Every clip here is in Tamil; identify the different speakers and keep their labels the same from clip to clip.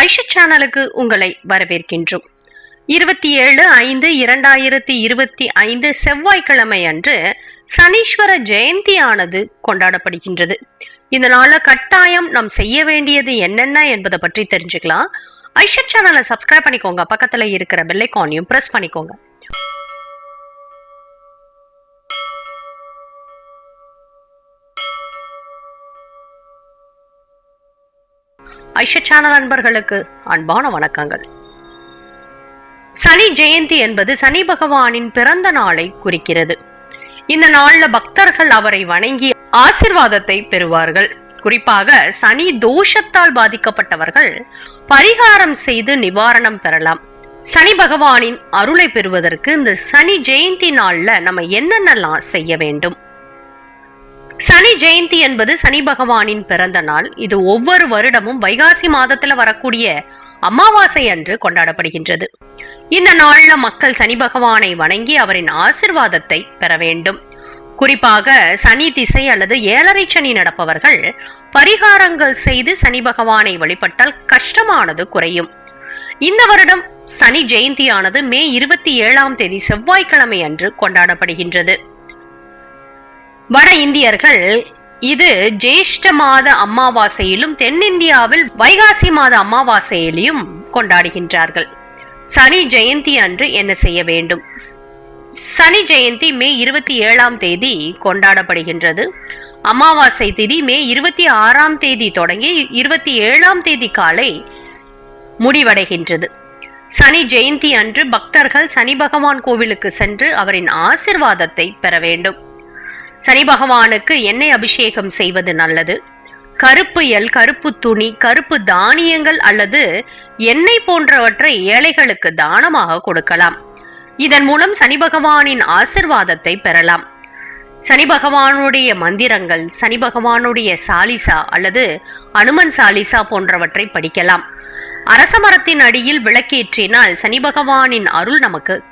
Speaker 1: ஐஷா சேனலுக்கு உங்களை வரவேற்கின்றோம். இருபத்தி ஏழு ஐந்து இரண்டாயிரத்தி இருபத்தி ஐந்து செவ்வாய்க்கிழமை அன்று சனீஸ்வர ஜெயந்தியானது கொண்டாடப்படுகின்றது. இதனால கட்டாயம் நாம் செய்ய வேண்டியது என்னென்ன என்பதை பற்றி தெரிஞ்சுக்கலாம். ஐஷா சேனலை சப்ஸ்கிரைப் பண்ணிக்கோங்க. பக்கத்தில் இருக்கிற பெல்லைக்கானையும் ப்ரெஸ் பண்ணிக்கோங்க. ஐஷா சேனல் அன்பர்களுக்கு அன்பான வணக்கங்கள். சனி ஜெயந்தி என்பது சனி பகவானின் பிறந்த நாளை குறிக்கிறது. இந்த நாள்ல பக்தர்கள் அவரை வணங்கி ஆசிர்வாதத்தை பெறுவார்கள். குறிப்பாக சனி தோஷத்தால் பாதிக்கப்பட்டவர்கள் பரிகாரம் செய்து நிவாரணம் பெறலாம். சனி பகவானின் அருளை பெறுவதற்கு இந்த சனி ஜெயந்தி நாள்ல நம்ம என்னென்னலாம் செய்ய வேண்டும்? சனி ஜெயந்தி என்பது சனி பகவானின் பிறந்த நாள். இது ஒவ்வொரு வருடமும் வைகாசி மாதத்துல வரக்கூடிய அமாவாசை அன்று கொண்டாடப்படுகின்றது. இந்த நாள்ல மக்கள் சனி பகவானை வணங்கி அவரின் ஆசிர்வாதத்தை பெற வேண்டும். குறிப்பாக சனி திசை அல்லது ஏழரை சனி நடப்பவர்கள் பரிகாரங்கள் செய்து சனி பகவானை வழிபட்டால் கஷ்டமானது குறையும். இந்த வருடம் சனி ஜெயந்தியானது மே இருபத்தி ஏழாம் தேதி செவ்வாய்க்கிழமை அன்று கொண்டாடப்படுகின்றது. வட இந்தியர்கள் இது ஜேஷ்ட மாத அமாவாசையிலும் தென்னிந்தியாவில் வைகாசி மாத அமாவாசையிலும் கொண்டாடுகின்றார்கள். சனி ஜெயந்தி அன்று என்ன செய்ய வேண்டும்? சனி ஜெயந்தி மே இருபத்தி ஏழாம் தேதி கொண்டாடப்படுகின்றது. அமாவாசை திதி மே இருபத்தி ஆறாம் தேதி தொடங்கி இருபத்தி ஏழாம் தேதி காலை முடிவடைகின்றது. சனி ஜெயந்தி அன்று பக்தர்கள் சனி பகவான் கோவிலுக்கு சென்று அவரின் ஆசிர்வாதத்தை பெற வேண்டும். சனி பகவானுக்கு எண்ணெய் அபிஷேகம் செய்வது நல்லது. கருப்பு எல் கருப்பு துணி கருப்பு தானியங்கள் அல்லது எண்ணெய் போன்றவற்றை ஏழைகளுக்கு தானமாக கொடுக்கலாம். இதன் மூலம் சனி பகவானின் ஆசிர்வாதத்தை பெறலாம். சனி பகவானுடைய மந்திரங்கள் சனி பகவானுடைய சாலிசா அல்லது அனுமன் சாலிசா போன்றவற்றை படிக்கலாம். அரச மரத்தின் அடியில் விளக்கேற்றினால் சனி பகவானின் அருள் நமக்கு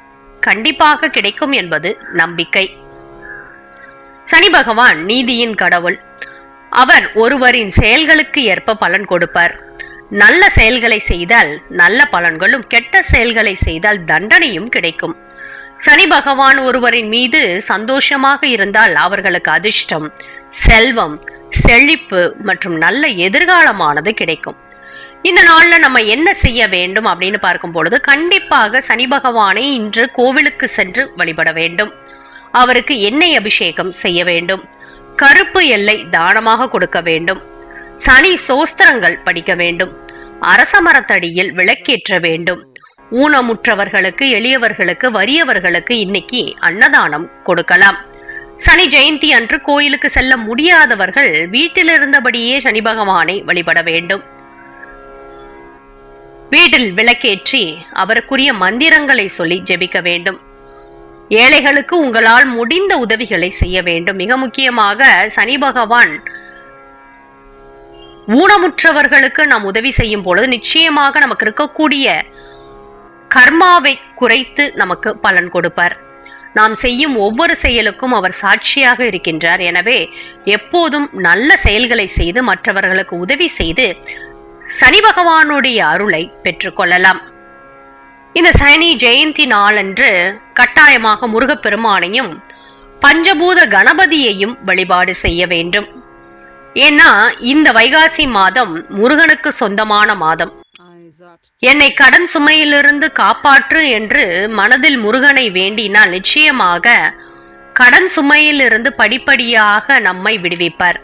Speaker 1: கண்டிப்பாக கிடைக்கும் என்பது நம்பிக்கை. சனி பகவான் நீதியின் கடவுள். அவர் ஒருவரின் செயல்களுக்கு ஏற்ப பலன் கொடுப்பார். நல்ல செயல்களை செய்தால் நல்ல பலன்களும் கெட்ட செயல்களை செய்தால் தண்டனையும் கிடைக்கும். சனி பகவான் ஒருவரின் மீது சந்தோஷமாக இருந்தால் அவர்களுக்கு அதிர்ஷ்டம் செல்வம் செழிப்பு மற்றும் நல்ல எதிர்காலமானது கிடைக்கும். இந்த நாள்ல நம்ம என்ன செய்ய வேண்டும் அப்படின்னு பார்க்கும் பொழுது கண்டிப்பாக சனி பகவானை இன்று கோவிலுக்கு சென்று வழிபட வேண்டும். அவருக்கு எண்ணெய் அபிஷேகம் செய்ய வேண்டும். கருப்பு எல்லை தானமாக கொடுக்க வேண்டும். சனி சோஸ்திரங்கள் படிக்க வேண்டும். அரச மரத்தடியில் விளக்கேற்ற வேண்டும். ஊனமுற்றவர்களுக்கு எளியவர்களுக்கு வறியவர்களுக்கு இன்னைக்கு அன்னதானம் கொடுக்கலாம். சனி ஜெயந்தி அன்று கோயிலுக்கு செல்ல முடியாதவர்கள் வீட்டில் இருந்தபடியே சனி பகவானை வழிபட வேண்டும். வீட்டில் விளக்கேற்றி அவருக்குரிய மந்திரங்களை சொல்லி ஜெபிக்க வேண்டும். ஏழைகளுக்கு உங்களால் முடிந்த உதவிகளை செய்ய வேண்டும். மிக முக்கியமாக சனி பகவான் ஊனமுற்றவர்களுக்கு நாம் உதவி செய்யும் பொழுது நிச்சயமாக நமக்கு இருக்கக்கூடிய கர்மாவை குறைத்து நமக்கு பலன் கொடுப்பார். நாம் செய்யும் ஒவ்வொரு செயலுக்கும் அவர் சாட்சியாக இருக்கின்றார். எனவே எப்போதும் நல்ல செயல்களை செய்து மற்றவர்களுக்கு உதவி செய்து சனி பகவானுடைய அருளை பெற்றுக்கொள்ளலாம் இந்த சனி ஜெயந்தி நாளன்று கட்டாயமாக முருகப்பெருமானையும் பஞ்சபூத கணபதியையும் வழிபாடு செய்ய வேண்டும். ஏன்னா இந்த வைகாசி மாதம் முருகனுக்கு சொந்தமான மாதம். என்னை கடன் சுமையிலிருந்து காப்பாற்று என்று மனதில் முருகனை வேண்டினால் நிச்சயமாக கடன் சுமையிலிருந்து படிப்படியாக நம்மை விடுவிப்பார்.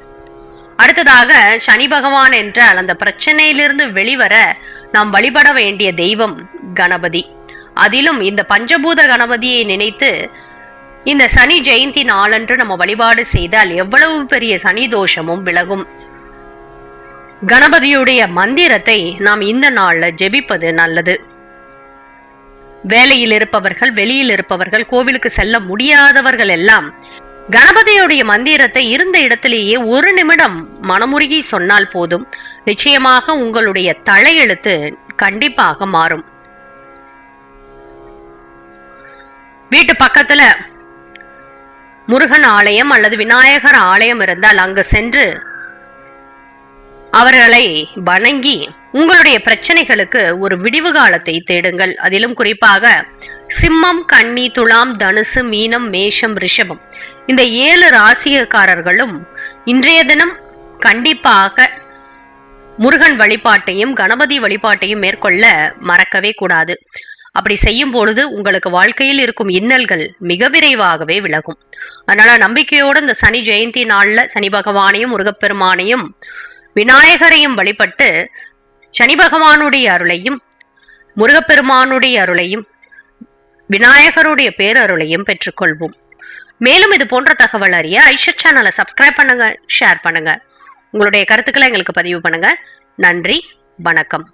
Speaker 1: அடுத்ததாக சனி பகவான் என்றால் அந்த பிரச்சனையிலிருந்து வெளிவர நாம் வழிபட வேண்டிய தெய்வம் கணபதி. அதிலும் இந்த பஞ்சபூத கணபதியை நினைத்து இந்த சனி ஜெயந்தி நாளன்று நம்ம வழிபாடு செய்தால் எவ்வளவு பெரிய சனி தோஷமும் விலகும். கணபதியுடைய மந்திரத்தை நாம் இந்த நாளில் ஜெபிப்பது நல்லது. வேலையில் இருப்பவர்கள் வெளியில் இருப்பவர்கள் கோவிலுக்கு செல்ல முடியாதவர்கள் எல்லாம் கணபதியுடைய மந்திரத்தை இருந்த இடத்திலேயே ஒரு நிமிடம் மனமுருகி சொன்னால் போதும். நிச்சயமாக உங்களுடைய தலையெழுத்து கண்டிப்பாக மாறும். வீட்டு பக்கத்துல முருகன் ஆலயம் அல்லது விநாயகர் ஆலயம் இருந்தால் அங்கு சென்று அவர்களை வணங்கி உங்களுடைய பிரச்சனைகளுக்கு ஒரு விடிவு காலத்தை தேடுங்கள். அதிலும் குறிப்பாக சிம்மம் கன்னி துலாம் தனுசு மீனம் மேஷம் ரிஷபம். இந்த ஏழு ராசியக்காரர்களும் இன்றைய தினம் கண்டிப்பாக முருகன் வழிபாட்டையும் கணபதி வழிபாட்டையும் மேற்கொள்ள மறக்கவே கூடாது. அப்படி செய்யும் பொழுது உங்களுக்கு வாழ்க்கையில் இருக்கும் இன்னல்கள் மிக விரைவாகவே விலகும். அதனால நம்பிக்கையோடு இந்த சனி ஜெயந்தி நாள்ல சனி பகவானையும் முருகப்பெருமானையும் விநாயகரையும் வழிபட்டு சனி பகவானுடைய அருளையும் முருகப்பெருமானுடைய அருளையும் விநாயகருடைய பேரருளையும் பெற்றுக்கொள்வோம். மேலும் இது போன்ற தகவல் அறிய ஐஷத் சேனலை சப்ஸ்கிரைப் பண்ணுங்க ஷேர் பண்ணுங்க. உங்களுடைய கருத்துக்களை எங்களுக்கு பதிவு பண்ணுங்க. நன்றி வணக்கம்.